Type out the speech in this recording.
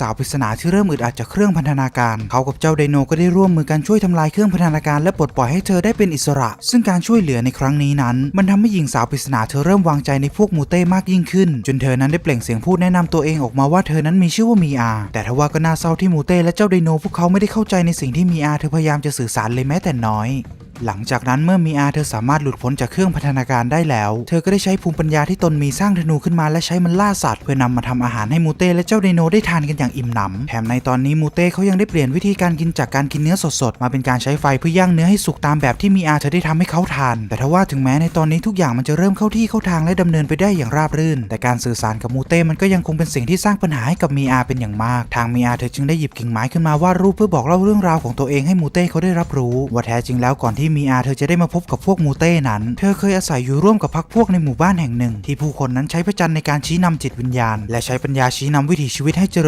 สาวปริศนาที่เริ่มอึดอัดจากเครื่องพันธนาการ เขากับเจ้าไดโนก็ได้ร่วมมือกันช่วยทำลายเครื่องพันธนาการและปลดปล่อยให้เธอได้เป็นอิสระ ซึ่งการช่วยเหลือในครั้งนี้นั้น มันทำให้หญิงสาวปริศนาเธอเริ่มวางใจในพวกมูเต้มากยิ่งขึ้น จนเธอนั้นได้เปล่งเสียงพูดแนะนำตัวเองออกมาว่าเธอนั้นมีชื่อว่ามีอาแต่ทว่าก็น่าเศร้าที่มูเต้และเจ้าไดโนพวกเขาไม่ได้เข้าใจในสิ่งที่มีอาเธอพยายามจะสื่อสารเลยแม้แต่น้อย หลังจากนั้นเมื่อมีอาเธอสามารถหลุดพ้นจากเครื่องพัฒนาการได้แล้ว เธอก็ได้ใช้ภูมิปัญญาที่ตนมีสร้างธนูขึ้นมาและใช้มันล่าสัตว์เพื่อนำมาทำอาหารให้มูเต้และเจ้าไดโนได้ทานกันอย่างอิ่มหนำแถมในตอนนี้มูเต้เขายังได้เปลี่ยนวิธีการกินจากการกินเนื้อสดๆมาเป็นการใช้ไฟเพื่อย่างเนื้อให้สุกตามแบบที่มีอาเธอได้ทำให้เขาทาน แต่ทว่าถึงแม้ในตอนนี้ทุกอย่างมันจะเริ่มเข้าที่เข้าทางและดำเนินไปได้อย่างราบรื่น แต่การสื่อสารกับมูเต้มันก็ยังคงเป็นสิ่งที่สร้างปัญหาให้กับมีอาเป็นอย่างมาก ทางมีอาเธอจึงได้หยิบกิ่งไม้ขึ้นมาวาดรูปเพื่อบอกเล่าเรื่องราวของตัวเองให้มูเต้เขาได้รับรู้ว่าแท้จริงแล้วก่อนที่มีอาเธอจะได้มาพบกับพวกมูเต้นั้น เธอเคยอาศัยอยู่ร่วมกับพรรคพวกในหมู่บ้านแห่งหนึ่ง ที่ผู้คนนั้นใช้พระจันทร์ในการชี้นำจิตวิญญาณ และใช้ปัญญาชี้นำวิถีชีวิตให้เจริญ